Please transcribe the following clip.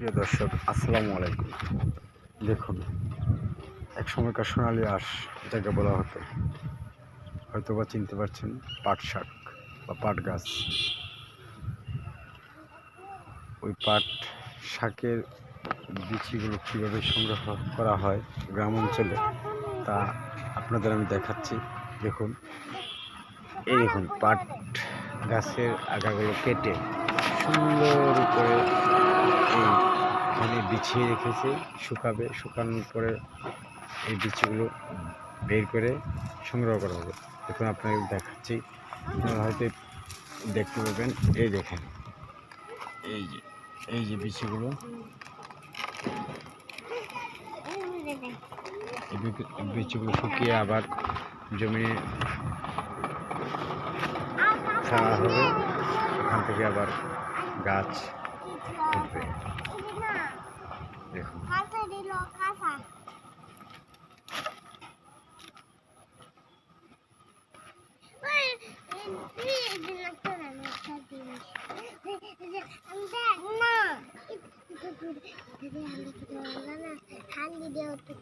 সুপ্রিয় দর্শক, আসসালামু আলাইকুম। দেখুন, এক সময়কার সোনালি আঁশ এটাকে বলা হতো হয়তো বা চিনতে পারছেন, পাট শাক বা পাট গাছ। ওই পাট শাকের বিচিগুলো কীভাবে সংগ্রহ করা হয় গ্রাম অঞ্চলে, তা আপনাদের আমি দেখাচ্ছি। দেখুন, এই দেখুন, পাট গাছের আগাগুলো কেটে সুন্দর করে এই বিছিয়ে রেখেছে, শুকাবে, শুকানোর পরে এই বিচিগুলো বের করে সংগ্রহ করা হবে। দেখুন আপনাকে দেখাচ্ছি, আপনারা হয়তো দেখতে পাবেন, এই দেখেন। এই যে এই যে বিচিগুলো। বিচিগুলো শুকিয়ে আবার জমিনে ছাড়া হবে। ওখান থেকে আবার গাছ দেখুন খালি দেও তো